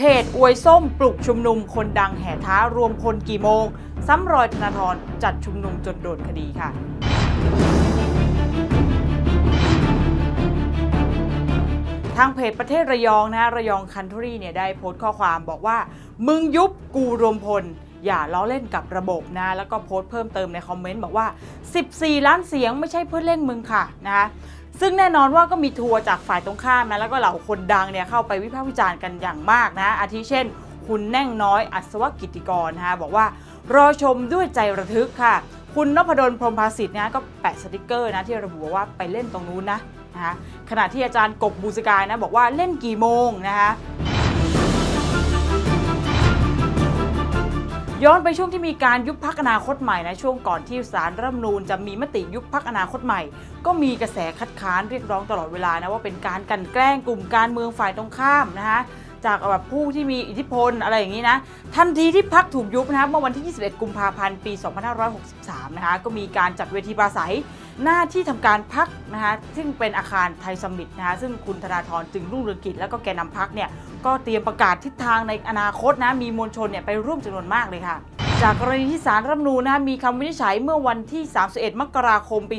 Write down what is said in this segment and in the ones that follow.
เพจอวยส้มปลุกชุมนุมคนดังแห่ท้ารวมพลกี่โมง ซ้ำรอยธนาธรจัดชุมนุมจนโดนคดีค่ะ ทางเพจประเทศระยองนะระยองคันทรีเนี่ยได้โพสต์ข้อความบอกว่า มึงยุบกูรวมพล อย่าล้อเล่นกับระบบนะ แล้วก็โพสต์เพิ่มเติมในคอมเมนต์บอกว่า 14 ล้านเสียงไม่ใช่เพื่อเล่นมึงค่ะนะคะ ซึ่งแน่นอนว่าก็มีทัวร์จากฝ่ายตรงข้ามนะแล้วก็เหล่าคนดังเนี่ยเข้าไปวิพากษ์วิจารณ์กันอย่างมากนะ อาทิเช่น คุณแน่งน้อยอัศวกิติกรนะคะบอกว่ารอชมด้วยใจระทึกค่ะ คุณนพดลพรมภาสิทธิ์นะก็แปะสติกเกอร์นะที่ระบุว่าไปเล่นตรงนู้นนะนะคะขณะที่อาจารย์กบบูสกายนะบอกว่าเล่นกี่โมงนะคะ ย้อนไปช่วงที่มีการยุบพักอนาคตใหม่นะช่วงก่อนที่สารรัฐมนูญจะมีมติยุบพักอนาคตใหม่ ก็มีกระแสคัดค้านเรียกร้องตลอดเวลานะว่าเป็นการกันแกล้งกลุ่มการเมืองฝ่ายตรงข้ามนะคะจากแบบผู้ที่มีอิทธิพลอะไรอย่างนี้นะ ทันทีที่พักถูกยุบนะคะเมื่อวันที่ 21 กุมภาพันธ์ ปี 2563 นะคะก็มีการจัดเวทีปราศัยหน้าที่ทำการพักนะคะซึ่งเป็นอาคารไทยสมิตนะคะซึ่งคุณธนาธรจึงรุ่งเรืองกิจแล้วก็แกนนำพักเนี่ย ก็เตรียมประกาศทิศทางในอนาคตนะมีมวลชนเนี่ยไปร่วมจำนวนมากเลยค่ะ จากกรณีที่สารรัฐธรรมนูญนะคะมีคำวินิจฉัยเมื่อวันที่ 31 มกราคม ปี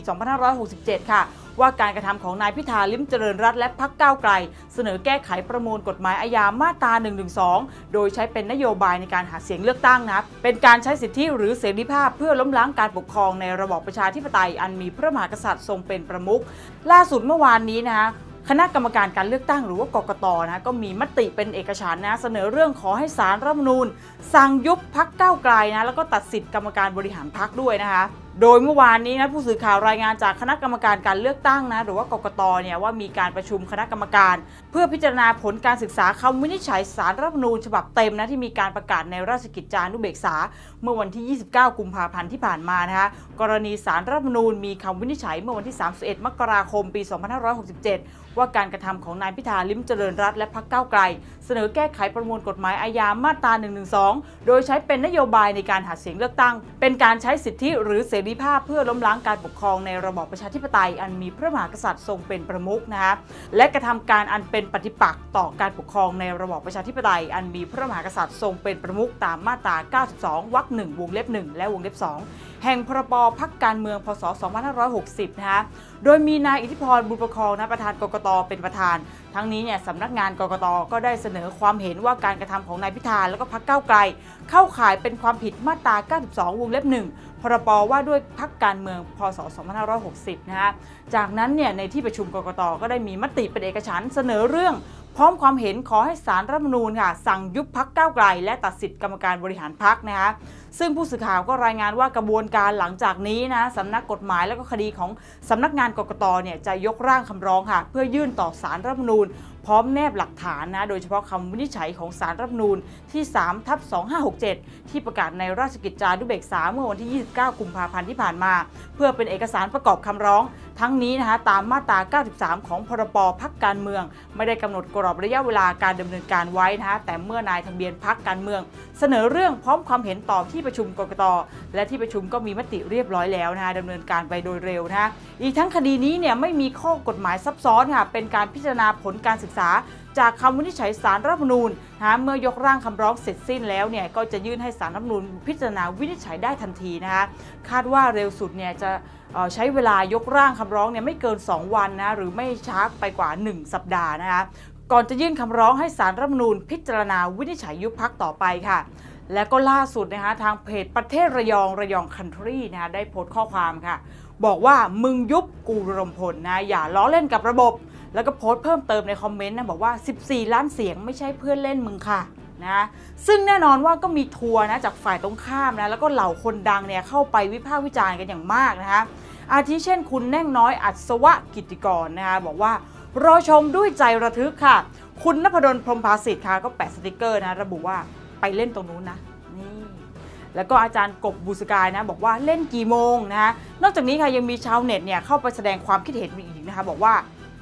2567 ค่ะ ว่าการกระทำของนายพิธาลิมเจริญรัตและพักก้าวไกล เสนอแก้ไขประมวลกฎหมายอาญามาตรา 112 โดยใช้เป็นนโยบายในการหาเสียงเลือกตั้งนับเป็นการใช้สิทธิหรือเสรีภาพเพื่อล้มล้างการปกครองในระบอบประชาธิปไตยอันมีพระมหากษัตริย์ทรงเป็นประมุขล่าสุดเมื่อวานนี้นะคะ คณะกรรมการการเลือกตั้งหรือว่ากกตนะก็มีมติเป็นเอกฉันนะเสนอเรื่องขอให้สารรัฐมนูญสั่งยุบพักเก้าไกลนะแล้วก็ตัดสิทธิกรรมการบริหารพักด้วยนะคะ โดยเมื่อวานนี้นะผู้สื่อข่าวรายงานจากคณะกรรมการการเลือกตั้งนะหรือว่ากกตเนี่ยว่ามีการประชุมคณะกรรมการ เพื่อพิจารณาผลการศึกษาคำวินิจฉัยสารรัฐธรรมนูญฉบับเต็มนะที่มีการประกาศในราชกิจจานุเบกษา เมื่อวันที่ 29 กุมภาพันธ์ที่ผ่านมานะคะกรณีสารรัฐธรรมนูญมีคำวินิจฉัยเมื่อวันที่ 31 มกราคม ปี 2567 ว่าการกระทำของนายพิธาลิมเจริญรัตและพรรคก้าวไกล เสนอแก้ไขประมวลกฎหมายอาญามาตรา 112 โดยใช้เป็นนโยบายในการหาเสียงเลือกตั้ง เป็นการใช้สิทธิหรือเสรีภาพเพื่อล้มล้างการปกครองในระบอบประชาธิปไตย อันมีพระมหากษัตริย์ทรงเป็นประมุขนะคะและกระทำการอันเป็นปฏิปักษ์ต่อการปกครองในระบอบประชาธิปไตย อันมีพระมหากษัตริย์ทรงเป็นประมุขตามมาตรา 92 วรรคหนึ่งวงเล็บ 1 และวงเล็บ 2 แห่งพรบพักการเมืองพศ 2560 นะคะโดยมีนายอิทธิพรบุญประคองนะประธานกกตเป็นประธาน ทั้งนี้เนี่ยสำนักงานกกตก็ได้เสนอความเห็นว่าการกระทำของนายพิธาและก็พักเก้าไกล เข้าข่ายเป็นความผิดมาตรา 92 วงเล็บ1พรบว่าด้วยพักการเมืองพศ 2560 นะฮะจากนั้นเนี่ยในที่ประชุมกกตก็ได้มีมติเป็นเอกฉันเสนอเรื่อง ร้อมความเห็นขอให้สารรัฐมนูญค่ะสั่งยุบพักก้าวไกล และตัดสิทธิ์กรรมการบริหารพักนะคะซึ่งผู้สื่อข่าวก็รายงานว่ากระบวนการหลังจากนี้นะสำนักกฎหมายและก็คดีของสำนักงานกกตเนี่ยจะยกร่างคำร้องค่ะ เพื่อยื่นต่อสารรัฐมนูญ ร้อมแนบหลักฐานนะโดยเฉพาะคำวินิจฉัยของสารรัฐนูญที่3ทับ2567 ที่ประกาศในราชกิจจานุเบกษาเมื่อวันที่ 29 กุมภาพันธ์ที่ผ่านมา เพื่อเป็นเอกสารประกอบคำร้อง ทั้งนี้นะคะตามมาตรา 93 ของพรบพักการเมือง ไม่ได้กำหนดกรอบระยะเวลาการดำเนินการไว้นะคะแต่เมื่อนายทะเบียนพักการเมือง เสนอเรื่องพร้อมความเห็นต่อที่ประชุมกกตและที่ประชุมก็มีมติเรียบร้อยแล้วนะคะดำเนินการไปโดยเร็วนะคะอีกทั้งคดีนี้เนี่ยไม่มีข้อกฎหมายซับซ้อนค่ะเป็นการพิจารณาผลการศึกษาจากคำวินิจฉัยสารรัฐมนูญนะเมื่อยกร่างคำร้องเสร็จสิ้นแล้วเนี่ยก็จะยื่นให้สารรัฐมนูญพิจารณาวินิจฉัยได้ทันทีนะคะคาดว่าเร็วสุดเนี่ยจะใช้เวลายกร่างคำร้องเนี่ยไม่เกิน 2 วันนะหรือไม่ช้าไปกว่า 1 สัปดาห์นะคะก่อนจะยื่นคำร้องให้สารรัฐมนูญพิจารณาวินิจฉัยยุบพักต่อไปค่ะและก็ล่าสุดนะคะทางเพจประเทศระยองระยองคันทรีนะคะได้โพสต์ข้อความค่ะ บอกว่ามึงยุบกูรมพลนะอย่าล้อเล่นกับระบบ แล้วก็โพสต์เพิ่มเติมในคอมเมนต์นะบอกว่า 14 ล้านเสียงไม่ใช่เพื่อนเล่นมึงค่ะนะซึ่งแน่นอนว่าก็มีทัวร์นะจากฝ่ายตรงข้ามนะแล้วก็เหล่าคนดังเนี่ยเข้าไปวิพากษ์วิจารณ์กันอย่างมากนะคะอาทิเช่นคุณแน่งน้อยอัศวกิติกรนะคะบอกว่ารอชมด้วยใจระทึกค่ะ คุณนพดลพรมภาสิทธิ์ค่ะก็แปะสติกเกอร์นะระบุว่าไปเล่นตรงนู้นนะนี่แล้วก็อาจารย์กบบูสกายนะบอกว่าเล่นกี่โมงนะฮะนอกจากนี้ค่ะยังมีชาวเน็ตเนี่ยเข้าไปแสดงความคิดเห็นอีกนะคะบอกว่า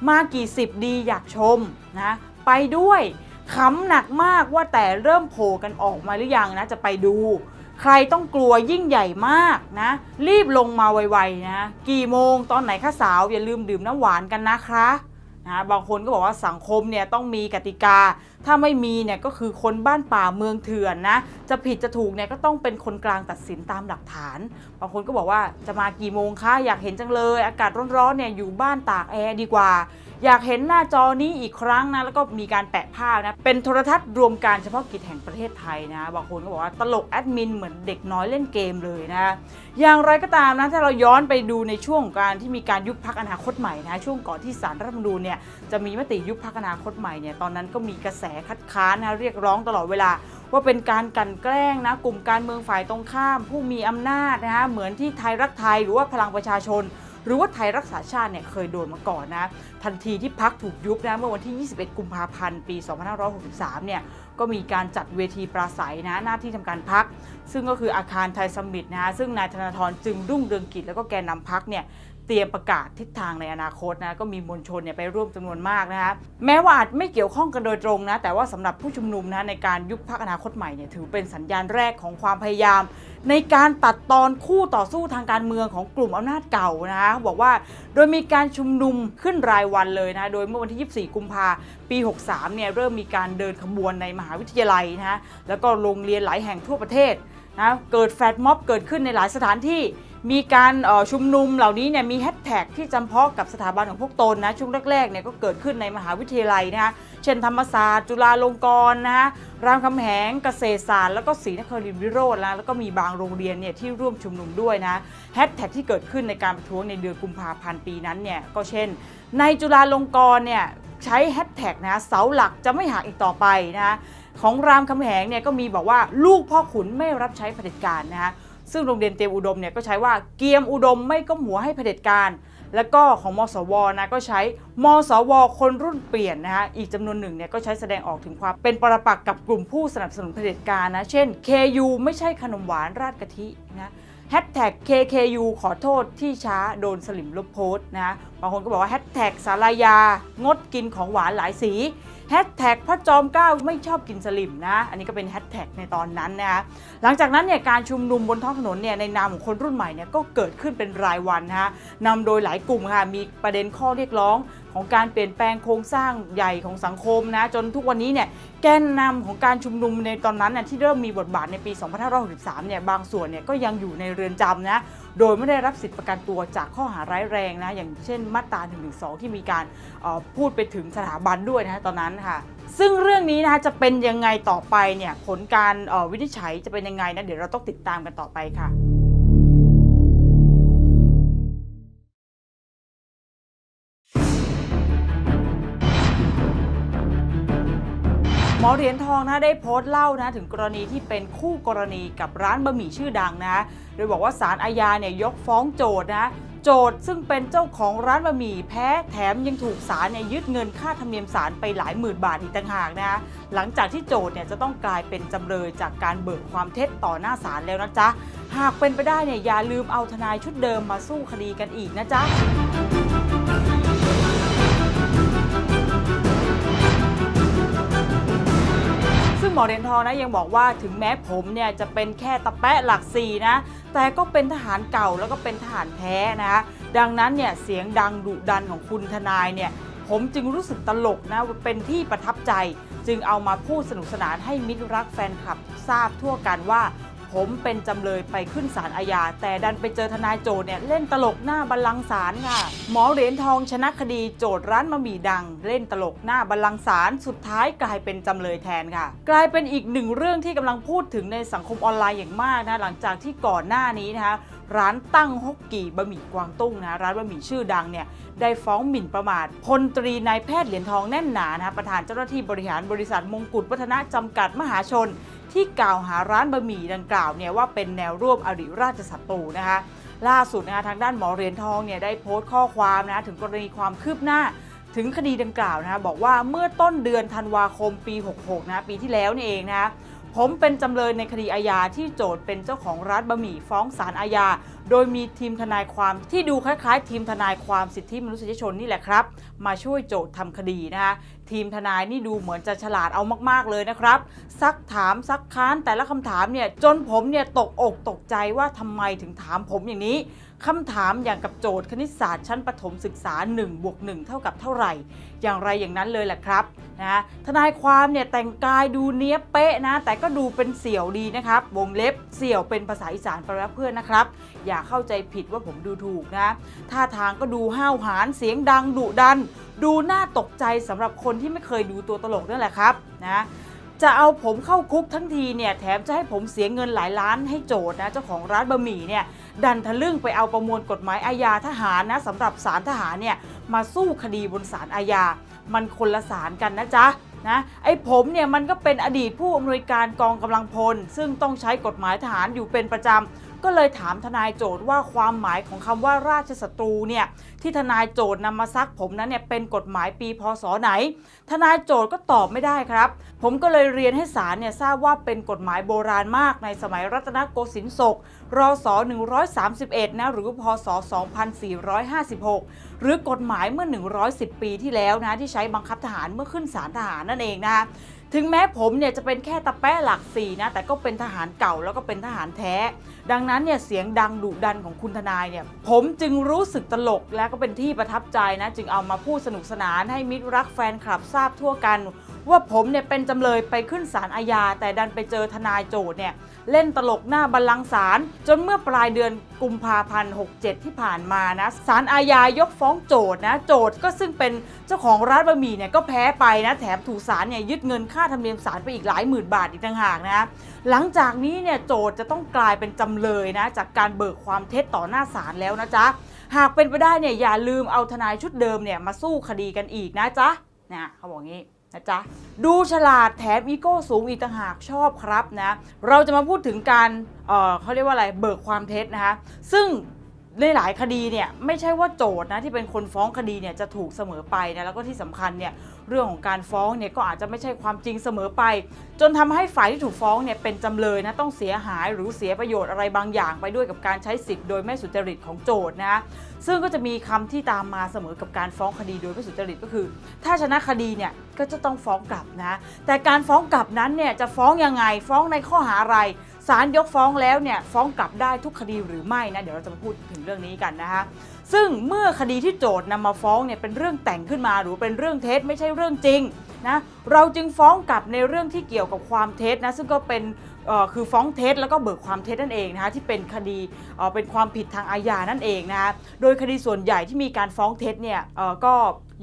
มากี่สิบดีอยากชมนะไปด้วยขำหนักมากว่าแต่เริ่มโผล่กันออกมาหรือยังนะจะไปดู ใครต้องกลัวยิ่งใหญ่มากนะ รีบลงมาไวๆนะกี่โมงตอนไหนคะสาวอย่าลืมดื่มน้ำหวานกันนะคะนะบางคนก็บอกว่าสังคมเนี่ยต้องมีกติกา ถ้าไม่มีเนี่ยก็คือคนบ้านป่าเมืองเถื่อนนะ จะผิดจะถูกเนี่ยก็ต้องเป็นคนกลางตัดสินตามหลักฐาน บางคนก็บอกว่าจะมากี่โมงคะอยากเห็นจังเลย อากาศร้อนๆเนี่ยอยู่บ้านตากแอร์ดีกว่า อยากเห็นหน้าจอนี้อีกครั้งนะแล้วก็มีการแปะภาพนะเป็นโทรทัศน์รวมการเฉพาะกิจแห่งประเทศไทยนะบางคนก็บอกว่าตลกแอดมินเหมือนเด็กน้อยเล่นเกมเลยนะ อย่างไรก็ตามนะถ้าเราย้อนไปดูในช่วงการที่มีการยุบพักอนาคตใหม่นะช่วงก่อนที่สารรัฐธรรมนูญเนี่ยจะมีมติยุบพักอนาคตใหม่เนี่ยตอนนั้นก็มีกระแสคัดค้านนะเรียกร้องตลอดเวลา ว่าเป็นการกันแกล้งนะกลุ่มการเมืองฝ่ายตรงข้าม ผู้มีอำนาจนะฮะเหมือนที่ไทยรักไทยหรือว่าพลังประชาชน หรือว่าไทยรักษาชาติเนี่ยเคยโดนมาก่อนนะทันทีที่พักถูกยุบนะเมื่อวันที่ 21 กุมภาพันธ์ปี 2563 เนี่ยก็มีการจัดเวทีปราศัยนะหน้าที่ทำการพัก ซึ่งก็คืออาคารไทยสมิตนะซึ่งนายธนาธรจึงรุ่งเรืองกิจแล้วก็แกนนำพักเนี่ย เตรียมประกาศทิศทางในอนาคตนะก็มีมวลชนเนี่ยไปร่วมจำนวนมากนะคะแม้ว่าอาจไม่เกี่ยวข้องกันโดยตรงนะแต่ว่าสำหรับผู้ชุมนุมนะในการยุบพักอนาคตใหม่เนี่ยถือเป็นสัญญาณแรกของความพยายาม ในการตัดตอนคู่ต่อสู้ทางการเมืองของกลุ่มอำนาจเก่านะคะบอกว่าโดยมีการชุมนุมขึ้นรายวันเลยนะโดยเมื่อวันที่ 24 กุมภาปี 63 เนี่ยเริ่มมีการเดินขบวนในมหาวิทยาลัยนะแล้วก็โรงเรียนหลายแห่งทั่วประเทศนะเกิดแฟลตม็อบเกิดขึ้นในหลายสถานที่ มีการชุมนุมเหล่านี้เนี่ยมีแฮชแท็กที่จำเพาะกับสถาบันของพวกตนนะช่วงแรกๆเนี่ยก็เกิดขึ้นในมหาวิทยาลัยนะฮะเช่นธรรมศาสตร์จุฬาลงกรณ์นะฮะรามคำแหงเกษตรศาสตร์แล้วก็ศรีนครินทรวิโรจน์นะแล้วก็มีบางโรงเรียนเนี่ยที่ร่วมชุมนุมด้วยนะแฮชแท็กที่เกิดขึ้นในการประท้วงในเดือนกุมภาพันธ์ปีนั้นเนี่ยก็เช่น ในจุฬาลงกรณ์เนี่ยใช้แฮชแท็กนะเสาหลักจะไม่หักอีกต่อไปนะของรามคำแหงเนี่ยก็มีบอกว่าลูกพ่อขุนไม่รับใช้เผด็จการนะฮะ ซึ่งโรงเรียนเตรียมอุดมเนี่ยก็ใช้ว่าเกียมอุดมไม่ก้มหัวให้เผด็จการแล้วก็ของมสวนะก็ใช้มสว คนรุ่นเปลี่ยนนะฮะอีกจำนวนหนึ่งเนี่ยก็ใช้แสดงออกถึงความเป็นปรปักษ์กับกลุ่มผู้สนับสนุนเผด็จการนะ เช่น KU ไม่ใช่ขนมหวานราดกะทินะ แฮชแท็ก KKU ขอโทษที่ช้าโดนสลิมลบโพสต์นะบางคนก็บอกว่าแฮชแท็กสารายา งดกินของหวานหลายสีแฮชแท็กพระจอมเกล้าไม่ชอบกินสลิมนะ อันนี้ก็เป็นแฮชแท็กในตอนนั้นนะคะหลังจากนั้นเนี่ยการชุมนุมบนท้องถนนเนี่ยในนามของคนรุ่นใหม่เนี่ยก็เกิดขึ้นเป็นรายวันนะคะนำโดยหลายกลุ่มค่ะมีประเด็นข้อเรียกร้อง ของการเปลี่ยนแปลงโครงสร้างใหญ่ของสังคมนะจนทุกวันนี้เนี่ยแกนนำของการชุมนุมในตอนนั้นน่ะที่เริ่มมีบทบาทในปี 2563 เนี่ยบางส่วนเนี่ยก็ยังอยู่ในเรือนจำนะโดยไม่ได้รับสิทธิประกันตัวจากข้อหาร้ายแรงนะอย่างเช่นมาตรา1นึที่มีการพูดไปถึงสถาบันด้วยนะตอนนั้นค่ะซึ่งเรื่องนี้นะคะจะเป็นยังไงต่อไปเนี่ยผลการวินิจฉัยจะเป็นยังไงนะเดี๋ยวเราต้องติดตามกันต่อไปค่ะ อเหรียญทองนะได้โพสต์เล่านะถึงกรณีที่เป็นคู่กรณีกับร้านบะหมี่ชื่อดังนะโดยบอกว่าศาลอาญาเนี่ยยกฟ้องโจทนะโจทซึ่งเป็นเจ้าของร้านบะหมี่แพ้แถมยังถูกศาลเนี่ยยึดเงินค่าธรรมเนียมศาลไปหลายหมื่นบาทอีกต่างหากนะหลังจากที่โจทเนี่ยจะต้องกลายเป็นจำเลยจากการเบิกความเท็จต่อหน้าศาลแล้วนะจ๊ะหากเป็นไปได้เนี่ยอย่าลืมเอาทนายชุดเดิมมาสู้คดีกันอีกนะจ๊ะ มอเหรียญทองนะยังบอกว่าถึงแม้ผมเนี่ยจะเป็นแค่ตะแปะหลักสี่นะ แต่ก็เป็นทหารเก่าแล้วก็เป็นทหารแท้นะดังนั้นเนี่ยเสียงดังดุดันของคุณทนายเนี่ยผมจึงรู้สึกตลกนะเป็นที่ประทับใจ จึงเอามาพูดสนุกสนานให้มิตรรักแฟนคลับทราบทั่วกันว่า ผมเป็นจำเลยไปขึ้นศาลอาญาแต่ดันไปเจอทนายโจทเนี่ยเล่นตลกหน้าบัลลังก์ศาลค่ะ หมอเหรียญทองชนะคดีโจทร้านมะหมี่ดัง เล่นตลกหน้าบัลลังก์ศาลสุดท้ายกลายเป็นจำเลยแทนค่ะ กลายเป็นอีกหนึ่งเรื่องที่กำลังพูดถึงในสังคมออนไลน์อย่างมากนะหลังจากที่ก่อนหน้านี้นะคะ ร้านตั้งฮกกีบะหมี่กวางตุ้งนะร้านบะหมี่ชื่อดังเนี่ยได้ฟ้องหมิ่นประมาทพลตรีนายแพทย์เหรียญทองแน่นหนานะประธานเจ้าหน้าที่บริหารบริษัทมงกุฎวัฒนะจำกัดมหาชน ที่กล่าวหาร้านบะหมี่ดังกล่าวเนี่ยว่าเป็นแนวร่วมอริราชศัตรูนะคะล่าสุดนะคะทางด้านหมอเหรียญทองเนี่ยได้โพสต์ข้อความนะถึงกรณีความคืบหน้าถึงคดีดังกล่าวนะคะบอกว่าเมื่อต้นเดือนธันวาคมปี 66 นะปีที่แล้วนี่เองนะคะ ผมเป็นจำเลยในคดีอาญาที่โจทย์เป็นเจ้าของร้านบะหมี่ฟ้องศาลอาญา โดยมีทีมทนายความที่ดูคล้ายๆ ทีมทนายความสิทธิมนุษยชนนี่แหละครับ มาช่วยโจทย์ทำคดีนะคะทีมทนายนี่ดูเหมือนจะฉลาดเอามากๆเลยนะครับ ซักถามซักค้านแต่ละคำถามเนี่ยจนผมเนี่ยตกอกตกใจว่าทำไมถึงถามผมอย่างนี้ คำถามอย่างกับโจทย์คณิตศาสตร์ชั้นประถมศึกษา1บวก1เท่ากับเท่าไหร่ อย่างไรอย่างนั้นเลยแหละครับนะทนายความเนี่ยแต่งกายดูเนี้ยเป๊ะนะ แต่ก็ดูเป็นเสี่ยวดีนะครับ วงเล็บเสี่ยวเป็นภาษาอีสานแปลว่าเพื่อนนะครับ อย่าเข้าใจผิดว่าผมดูถูกนะท่าทางก็ดูห้าวหาญเสียงดังดุดัน ดูน่าตกใจสำหรับคนที่ไม่เคยดูตัวตลกนั่นแหละครับนะจะเอาผมเข้าคุกทั้งทีเนี่ยแถมจะให้ผมเสียเงินหลายล้านให้โจทย์นะเจ้าของร้านบะหมี่เนี่ย ดันทะลึ่งไปเอาประมวลกฎหมายอาญาทหารนะสำหรับศาลทหารเนี่ยมาสู้คดีบนศาลอาญา มันคนละศาลกันนะจ๊ะนะไอ้ผมเนี่ยมันก็เป็นอดีตผู้อำนวยการกองกำลังพล ซึ่งต้องใช้กฎหมายทหารอยู่เป็นประจำ ก็เลยถามทนายโจทย์ว่าความหมายของคำว่าราชศัตรูเนี่ยที่ทนายโจทย์นำมาซักผมนั้นเนี่ยเป็นกฎหมายปีพศไหน ทนายโจทย์ก็ตอบไม่ได้ครับ ผมก็เลยเรียนให้ศาลเนี่ยทราบว่าเป็นกฎหมายโบราณมากในสมัยรัตนโกสินทร์ศก รศ 131 นะ หรือพศ 2456 หรือกฎหมายเมื่อ 110 ปีที่แล้วนะ ที่ใช้บังคับทหารเมื่อขึ้นศาลทหารนั่นเองนะถึงแม้ผมเนี่ยจะเป็นแค่ตะแปะหลักสี่นะ แต่ก็เป็นทหารเก่าแล้วก็เป็นทหารแท้ ดังนั้นเนี่ยเสียงดังดุดันของคุณทนายเนี่ย ผมจึงรู้สึกตลกและก็เป็นที่ประทับใจนะ จึงเอามาพูดสนุกสนานให้มิตรรักแฟนคลับทราบทั่วกัน ว่าผมเนี่ยเป็นจำเลยไปขึ้นศาลอาญา แต่ดันไปเจอทนายโจทย์เนี่ยเล่นตลกหน้าบัลลังก์ศาลจนเมื่อปลายเดือนกุมภาพันธ์ 67 ที่ผ่านมานะศาลอาญายกฟ้องโจทย์นะโจทย์ก็ซึ่งเป็นเจ้าของร้านบะหมี่เนี่ยก็แพ้ไปนะแถมถูกศาลเนี่ยยึดเงินค่าธรรมเนียมศาลไปอีกหลายหมื่นบาทอีกต่างหากนะหลังจากนี้เนี่ยโจทย์จะต้องกลายเป็นจำเลยนะจากการเบิกความเท็จต่อหน้าศาลแล้วนะจ๊ะหากเป็นไปได้เนี่ยอย่าลืมเอาทนายชุดเดิมเนี่ยมาสู้คดีกันอีกนะจ๊ะนะเขาบอกงี้ นะจ๊ะดูฉลาดแถมอีโก้สูงอีกต่างหากชอบครับนะเราจะมาพูดถึงการเเขาเรียกว่าอะไรเบิกความเท็จนะคะซึ่งในหลายคดีเนี่ยไม่ใช่ว่าโจทย์นะที่เป็นคนฟ้องคดีเนี่ยจะถูกเสมอไปนะแล้วก็ที่สำคัญเนี่ย เรื่องของการฟ้องเนี่ยก็อาจจะไม่ใช่ความจริงเสมอไป จนทำให้ฝ่ายที่ถูกฟ้องเนี่ยเป็นจำเลยนะต้องเสียหายหรือเสียประโยชน์อะไรบางอย่าง ไปด้วยกับการใช้สิทธิ์โดยไม่สุจริตของโจทย์นะซึ่งก็จะมีคำที่ตามมาเสมอกับการฟ้องคดีโดยไม่สุจริตก็คือ ถ้าชนะคดีเนี่ยก็จะต้องฟ้องกลับนะแต่การฟ้องกลับนั้นเนี่ยจะฟ้องยังไงฟ้องในข้อหาอะไรศาลยกฟ้องแล้วเนี่ยฟ้องกลับได้ทุกคดีหรือไม่นะเดี๋ยวเราจะมาพูดถึงเรื่องนี้กันนะคะ ซึ่งเมื่อคดีที่โจทย์นำมาฟ้องเนี่ยเป็นเรื่องแต่งขึ้นมาหรือเป็นเรื่องเท็จไม่ใช่เรื่องจริงนะเราจึงฟ้องกลับในเรื่องที่เกี่ยวกับความเท็จนะซึ่งก็เป็นคือฟ้องเท็จแล้วก็เบิกความเท็จนั่นเองนะคะที่เป็นคดีเป็นความผิดทางอาญานั่นเองนะคะโดยคดีส่วนใหญ่ที่มีการฟ้องเท็จเนี่ยก็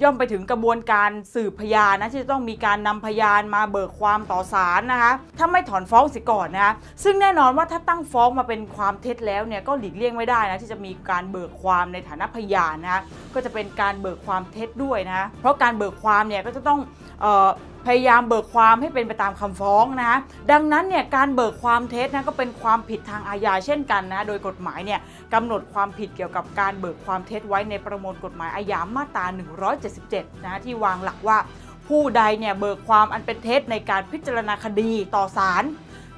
ย่อมไปถึงกระบวนการสืบพยานนะที่จะต้องมีการนำพยานมาเบิกความต่อศาลนะคะถ้าไม่ถอนฟ้องเสิก่อนนะคะซึ่งแน่นอนว่าถ้าตั้งฟ้องมาเป็นความเท็จแล้วเนี่ยก็หลีกเลี่ยงไม่ได้นะที่จะมีการเบิกความในฐานะพยานนะคะก็จะเป็นการเบิกความเท็จด้วยนะเพราะการเบิกความเนี่ยก็จะต้องเอ่อ พยายามเบิกความให้เป็นไปตามคำฟ้องนะดังนั้นเนี่ยการเบิกความเท็จนะก็เป็นความผิดทางอาญาเช่นกันนะโดยกฎหมายเนี่ยกำหนดความผิดเกี่ยวกับการเบิกความเท็จไว้ในประมวลกฎหมายอาญามาตรา 177 นะที่วางหลักว่าผู้ใดเนี่ยเบิกความอันเป็นเท็จในการพิจารณาคดีต่อศาล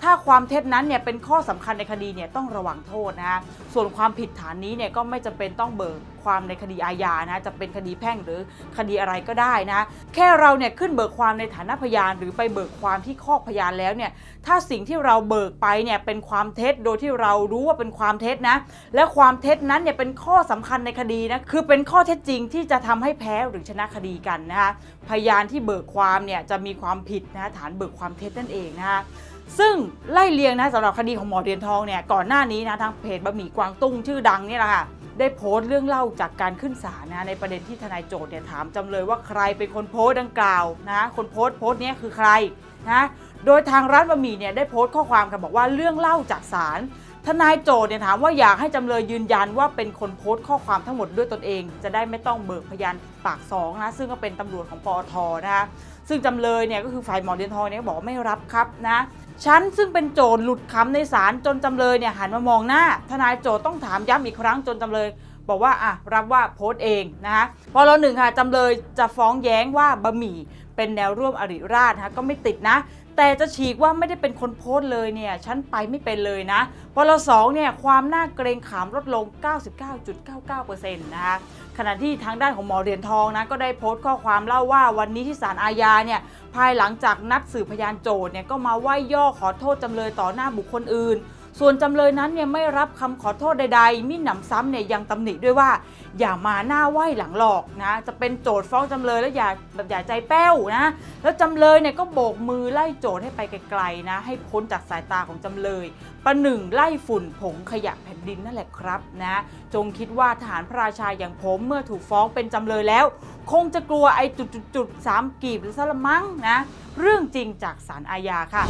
ถ้าความเท็จนั้นเนี่ยเป็นข้อสำคัญในคดีเนี่ยต้องระวังโทษนะฮะส่วนความผิดฐานนี้เนี่ยก็ไม่จำเป็นต้องเบิกความในคดีอาญานะจะเป็นคดีแพ่งหรือคดีอะไรก็ได้นะ แค่เราเนี่ยขึ้นเบิกความในฐานะพยาน หรือไปเบิกความที่คอกพยานแล้วเนี่ยถ้าสิ่งที่เราเบิกไปเนี่ยเป็นความเท็จโดยที่เรารู้ว่าเป็นความเท็จนะ และความเท็จนั้นเนี่ยเป็นข้อสำคัญในคดีนะคือเป็นข้อเท็จจริงที่จะทำให้แพ้หรือชนะคดีกันนะคะพยานที่เบิกความเนี่ยจะมีความผิดนะฐานเบิกความเท็จนั่นเองนะคะ ซึ่งไล่เลียงนะสำหรับคดีของหมอเดียนทองเนี่ยก่อนหน้านี้นะทางเพจบะหมี่กวางตุ้งชื่อดังเนี่ยแหละค่ะได้โพสต์เรื่องเล่าจากการขึ้นศาลนะในประเด็นที่ทนายโจทย์เนี่ยถามจำเลยว่าใครเป็นคนโพสต์ดังกล่าวนะคนโพสต์โพสต์เนี้คือใครนะโดยทางร้านบะหมี่เนี่ยได้โพสต์ข้อความค่ะบอกว่าเรื่องเล่าจากศาลทนายโจทย์เนี่ยถามว่าอยากให้จำเลยยืนยันว่าเป็นคนโพสต์ข้อความทั้งหมดด้วยตนเอง จะได้ไม่ต้องเบิกพยานปากสองนะซึ่งก็เป็นตำรวจของปอทนะคะซึ่งจำเลยเนี่ยก็คือฝ่ายหมอเดียนทองเนี่ยบอกไม่รับครับนะ ฉันซึ่งเป็นโจทหลุดคำในศาลจนจำเลยเนี่ยหันมามองหน้า ทนายโจทต้องถามย้ำอีกครั้งจนจำเลย บอกว่าอะรับว่าโพสต์เองนะคะพอเราหนึ่งค่ะจำเลยจะฟ้องแย้งว่าบะหมี่เป็นแนวร่วมอริราชนะคะก็ไม่ติดนะ แต่จะฉีกว่าไม่ได้เป็นคนโพสต์เลยเนี่ยฉันไปไม่เป็นเลยนะพอเราสองเนี่ยความน่าเกรงขามลดลง 99.99%นะคะขณะที่ทางด้านของหมอเหรียญทองนะก็ได้โพสต์ข้อความเล่าว่าวันนี้ที่ศาลอาญาเนี่ยภายหลังจากนัดสืบพยานโจทย์เนี่ยก็มาไหว้ย่อขอโทษจำเลยต่อหน้าบุคคลอื่น ส่วนจำเลยนั้นเนี่ยไม่รับคำขอโทษใดๆ มิหนำซ้ำเนี่ยยังตำหนิด้วยว่า อย่ามาหน้าไหว้หลังหลอกนะจะเป็นโจทย์ฟ้องจำเลยแล้วอย่าแบบอย่าใจแป้วนะแล้วจำเลยเนี่ยก็โบกมือไล่โจทย์ให้ไปไกลๆนะให้พ้นจากสายตาของจำเลย ประหนึ่งไล่ฝุ่นผงขยะแผ่นดินนั่นแหละครับนะจงคิดว่าทหารพระราชาอย่างผมเมื่อถูกฟ้องเป็นจำเลยแล้ว คงจะกลัวไอ้จุดๆๆสามกีบหรือซะละมั้งนะเรื่องจริงจากศาลอาญาค่ะ